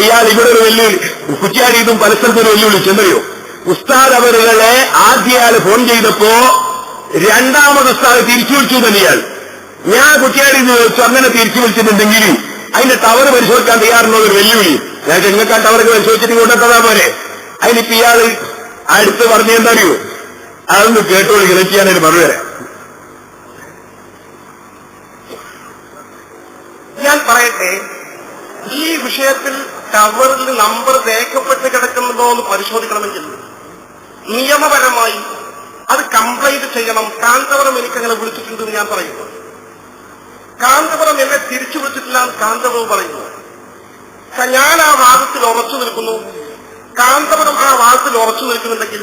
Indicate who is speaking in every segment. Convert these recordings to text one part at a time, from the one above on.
Speaker 1: ഇയാൾ ഇവിടെ ഒരു വെല്ലുവിളി. കുറ്റിയാടിയതും പല സ്ഥലത്തും ഒരു വെല്ലുവിളി ചെന്നറിയോ ഉസ്താദ് അവരുകളെ ആദ്യയാൾ ഫോൺ ചെയ്തപ്പോ രണ്ടാമത് ഉസ്താദ് തിരിച്ചു വിളിച്ചു തന്നെയാൾ ഞാൻ കുറ്റിയാടി അങ്ങനെ തിരിച്ചു വിളിച്ചിട്ടുണ്ടെങ്കിൽ അതിന്റെ ടവർ പരിശോധിക്കാൻ തയ്യാറുണ്ടോ? ഒരു വെല്ലുവിളി. ഞാൻ നിങ്ങൾക്ക് ടവറൊക്കെ പരിശോധിച്ചിട്ട് കൊണ്ടെത്താ പോരെ. അതിനിപ്പോ ഇയാൾ അടുത്ത് പറഞ്ഞു എന്താ അറിയോ അതൊന്ന് കേട്ടോളി ഗ്രഹിച്ച് ഞാനൊരു മറുപടി തരാം
Speaker 2: ഞാൻ പറയട്ടെ ഈ വിഷയത്തിൽ ടവറിൽ നമ്പർ രേഖപ്പെട്ട് കിടക്കുന്നുണ്ടോ എന്ന് പരിശോധിക്കണമെങ്കിൽ നിയമപരമായി അത് കംപ്ലൈന്റ് ചെയ്യണം. കാന്തപുരം എനിക്കങ്ങനെ വിളിച്ചിട്ടുണ്ടെന്ന് ഞാൻ പറയുന്നു. കാന്തപുരം എന്നെ തിരിച്ചു വിളിച്ചിട്ടില്ല കാന്തപുരം പറയുന്നു. ഞാൻ ആ വാദത്തിൽ ഉറച്ചു നിൽക്കുന്നു. കാന്തപുരം ആ വാദത്തിൽ ഉറച്ചു നിൽക്കുന്നുണ്ടെങ്കിൽ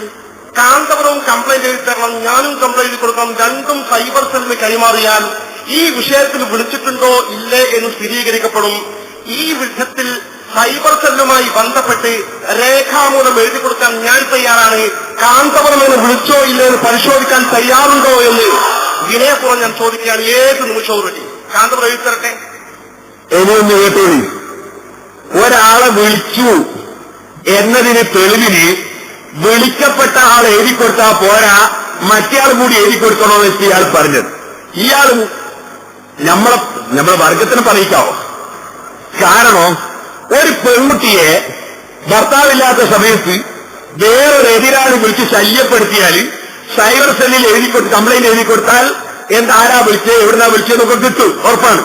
Speaker 2: കാന്തപുരവും കംപ്ലൈന്റ് എഴുതി തരണം ഞാനും കംപ്ലൈന്റ് കൊടുക്കണം രണ്ടും സൈബർ സെല്ലിന് കൈമാറിയാൽ ഈ വിഷയത്തിൽ വിളിച്ചിട്ടുണ്ടോ ഇല്ലേ എന്ന് സ്ഥിരീകരിക്കപ്പെടും. ഈ വിഷയത്തിൽ സൈബർ സെല്ലുമായി ബന്ധപ്പെട്ട് രേഖാമൂലം എഴുതി കൊടുക്കാൻ ഞാൻ തയ്യാറാണ്. കാന്തപുരം എന്ന് വിളിച്ചോ ഇല്ലേ എന്ന് പരിശോധിക്കാൻ തയ്യാറുണ്ടോ എന്ന് വിനയപൂർവം ഞാൻ ചോദിക്കുകയാണ്. ഏത് നിമിഷവും റെഡി കാന്തപുരം എഴുതി തരട്ടെ?
Speaker 1: കേട്ടോളി ഒരാളെ വിളിച്ചു എന്നതിന് തെളിവിന് വിളിക്കപ്പെട്ട ആൾ എഴുതി കൊടുത്താൽ പോരാ. മറ്റേയാൾ കൂടി എഴുതി കൊടുക്കണോ എന്ന് ഇയാൾ പറഞ്ഞത്. ഇയാൾ നമ്മളെ നമ്മളെ വർഗത്തിന് പറയിക്കാവോ? കാരണം ഒരു പെൺകുട്ടിയെ ഭർത്താവില്ലാത്ത സമയത്ത് വേറൊരു എതിരാളി വിളിച്ച് ശല്യപ്പെടുത്തിയാൽ സൈബർ സെല്ലിൽ എഴുതി കൊടുത്ത് കംപ്ലൈന്റ് എഴുതി കൊടുത്താൽ എന്താരാ വിളിച്ചത് എവിടുന്നാ വിളിച്ചതെന്നൊക്കെ കിട്ടും ഉറപ്പാണ്.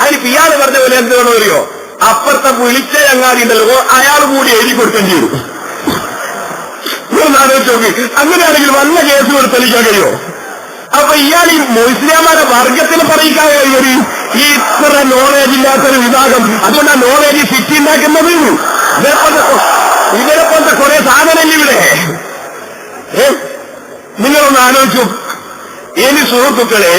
Speaker 1: അതിനിപ്പോ ഇയാൾ പറഞ്ഞ പോലെ എന്ത് വേണോ അറിയോ? അപ്പുറത്തെ വിളിച്ച ചങ്ങാതി ഉണ്ടല്ലോ അയാൾ കൂടി എഴുതി കൊടുക്കുകയും ചെയ്തു. നോക്ക്. അങ്ങനെയാണെങ്കിൽ വന്ന കേസ് കൊടുത്തെളിക്കാൻ കഴിയോ അപ്പൊ ഇയാൾ ഈ മുസ്ലിംമാരെ വർഗത്തിന് പറയിക്കാൻ ഒരു ഈ ഇത്ര നോളേജ് ഇല്ലാത്തൊരു വിഭാഗം. അതുകൊണ്ടാ നോളേജ് സിറ്റി ഉണ്ടാക്കുന്നത്? ഇവരെ പോലത്തെ കുറെ സാധനങ്ങൾ ഇവിടെ? നിങ്ങളൊന്ന് ആലോചിച്ചു. ഇനി സുഹൃത്തുക്കളെ